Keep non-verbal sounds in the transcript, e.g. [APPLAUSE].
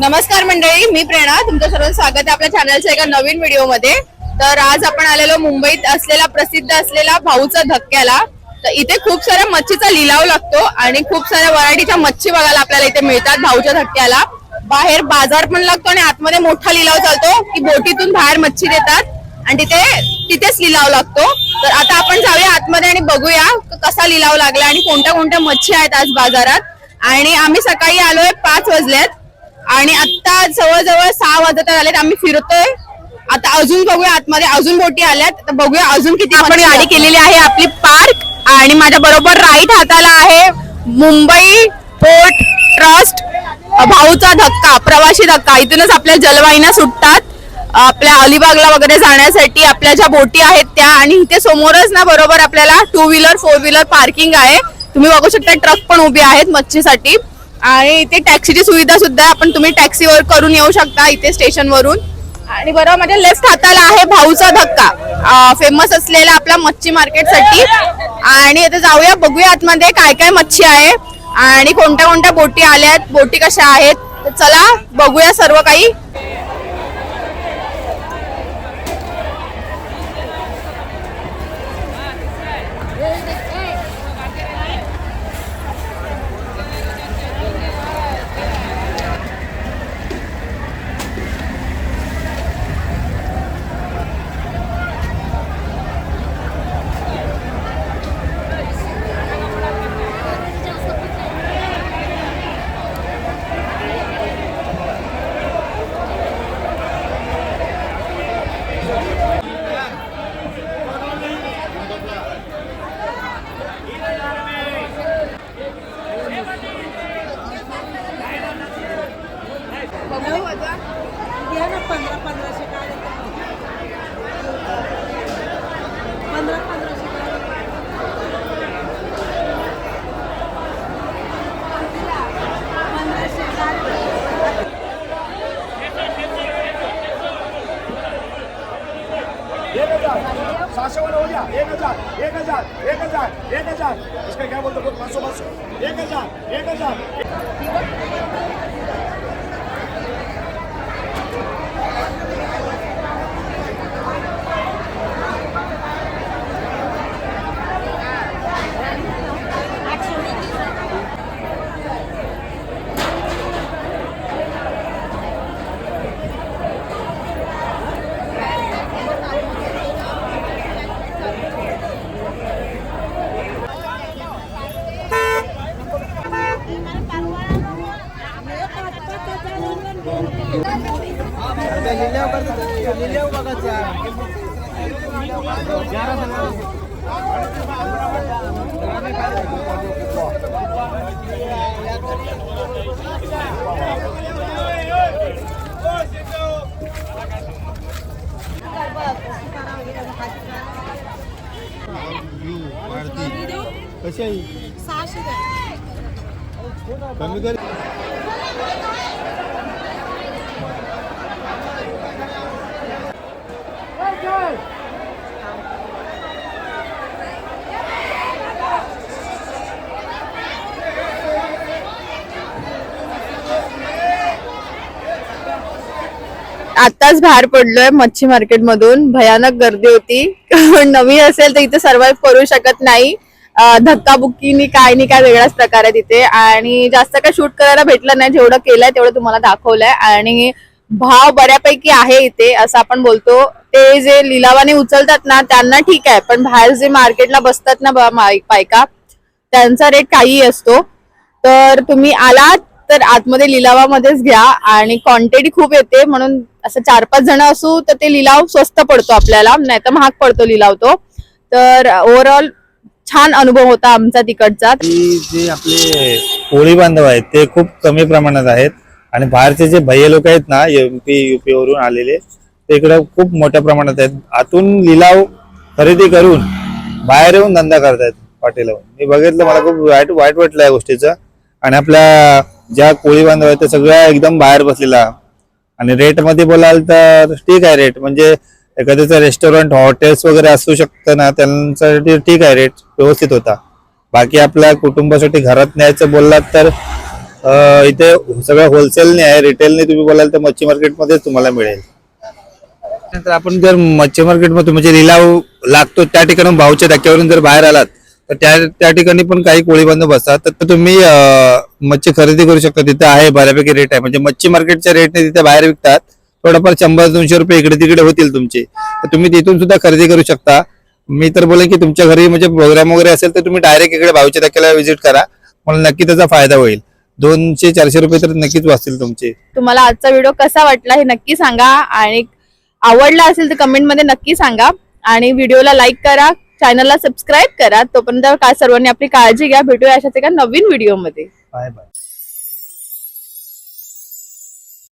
नमस्कार मंडळी मी प्रेरणा. तुमचं सर्व स्वागत आहे आपल्या चॅनलच्या एका नवीन व्हिडिओमध्ये तर आज आपण आलेलो मुंबईत असलेला प्रसिद्ध असलेला भाऊचा धक्क्याला. तर इथे खूप साऱ्या मच्छीचा लिलाव लागतो आणि खूप साऱ्या व्हरायटीच्या मच्छी बघायला आपल्याला इथे मिळतात भाऊच्या धक्क्याला. बाहेर बाजार पण लागतो आणि आतमध्ये मोठा लिलाव चालतो की बोटीतून बाहेर मच्छी देतात. आणि तिथे तिथेच लिलाव लागतो. तर आता आपण जाऊया आतमध्ये आणि बघूया कसा लिलाव लागला आणि कोणत्या कोणत्या मच्छी आहेत आज बाजारात. आणि आम्ही सकाळी आलोय पाच वाजल्यात आणि आता जवळजवळ सहा वाजत आलेत आम्ही फिरतोय. आता अजून बघूया आतमध्ये अजून बोटी आल्यात. बघूया अजून किती आपण गाडी केलेली आहे आपली पार्क आणि माझ्या बरोबर राईट हाताला आहे मुंबई पोर्ट ट्रस्ट भाऊचा धक्का प्रवासी धक्का. इथूनच आपल्या जलवाहिन्या सुटतात. आपल्या अलिबागला वगैरे जाण्यासाठी आपल्या ज्या बोटी आहेत त्या आणि इथे समोरच ना बरोबर आपल्याला two wheeler four wheeler parking आहे. तुम्ही बघू शकता ट्रक पण उभे आहेत मच्छीसाठी. आणि इथे टॅक्सीची सुविधा सुद्धा आपण तुम्ही टॅक्सीवर करून येऊ शकता इथे स्टेशन वरून. आणि बरोबर माझ्या लेफ्ट हाताला आहे भाऊचा धक्का. फेमस असलेला आपला मच्छी मार्केटसाठी आणि आता जाऊया बघूया आतमध्ये काय काय मच्छी आहे. आणि कोणत्या कोणत्या बोटी आल्यात बोटी कशा आहेत. चला बघूया सर्व काही. घ्या ना पंधरा पंधराशे काय पंधरा पंधराशे पंधराशे एक हजार सातशे वाला हो गया एक हजार एक हजार एक हजार एक हजार इसका क्या बोलते हो पाँच सौ पाँच सौ एक हजार एक हजार कशी आहे सहाशे द्या कमी कर आताच बाहेर पडलोय मच्छी मार्केट मधून. भयानक गर्दी होती. [LAUGHS] नवीन असेल तर इथे सर्वाइव्ह करू शकत नाही. धक्काबुक्कीनी काय नाही काय वेगळाच प्रकार आहे तिथे. आणि जास्त काय शूट करायला भेटलं नाही. जेवढं केलंय तेवढं तुम्हाला दाखवलंय. आणि भाव बऱ्यापैकी आहे इथे असं आपण बोलतो. ते जे लिलावाने उचलतात ना त्यांना ठीक आहे. पण बाहेर जे मार्केटला बसतात ना बायका त्यांचा रेट काही असतो. तर तुम्ही आलात तर आतमध्ये लिलावामध्येच घ्या आणि क्वांटिटी खूप येते. म्हणून असं चार पाच जण असू तर ते लिलाव स्वस्त पडतो आपल्याला. नाही तर महाग पडतो लिलाव तो. तर ओव्हरऑल छान अनुभव होता आमचा तिकडचा. जे आपले कोळी बांधव आहेत ते खूप कमी प्रमाणात आहेत. आणि बाहेरचे जे भैया लोक आहेत ना एमपी युपी वरून आलेले ते इकडे खूप मोठ्या प्रमाणात आहेत. आतून लिलाव खरेदी करून बाहेर येऊन धंदा करतायत पाटील मी बघितलं मला खूप वाईट वाईट वाटलं या गोष्टीचं. आणि आपल्या ज्या कोळी बांधव आहेत सगळ्या एकदम बाहेर बसलेला आणि रेटमध्ये बोलाल तर ठीक आहे रेट म्हणजे एखाद्याचं रेस्टॉरंट हॉटेल्स वगैरे असू शकतं ना त्यांच्यासाठी ठीक आहे रेट व्यवस्थित होता. बाकी आपल्या कुटुंबासाठी घरात न्यायचं बोललात तर इथे सगळं होलसेलने आहे. रिटेलने तुम्ही बोलाल तर मच्छी मार्केटमध्येच तुम्हाला मिळेल. नंतर आपण जर मच्छी मार्केटमध्ये म्हणजे लिलाव लागतो त्या ठिकाणी भाऊच्या धक्क्यावरून जर बाहेर आलात तर त्या त्या ठिकाणी पण काही कोळी बांधव बसतात. तर तुम्ही मच्छी खरेदी करू शकता. तिथे आहे बऱ्यापैकी रेट आहे. म्हणजे मच्छी मार्केटच्या रेटने तिथे बाहेर विकतात. थोडंफार शंभर दोनशे रुपये इकडे तिकडे होतील तुमचे. तर तुम्ही तिथून सुद्धा खरेदी करू शकता. मी तर बोलेन की तुमच्या घरी म्हणजे प्रोग्राम वगैरे असेल तर तुम्ही डायरेक्ट इकडे भाऊच्या धक्क्याला व्हिजिट करा. मला नक्की त्याचा फायदा होईल. दोनशे चारशे रुपये तर नक्कीच वाचतील तुमचे. तुम्हाला आजचा व्हिडिओ कसा वाटला हे नक्की सांगा. आणि आवडला असेल तर कमेंटमध्ये नक्की सांगा. आणि व्हिडिओला लाईक करा. चॅनलला सबस्क्राईब करा. तोपर्यंत का सर्वांनी आपली काळजी घ्या. भेटूया अशाच एका नवीन व्हिडिओमध्ये बाय बाय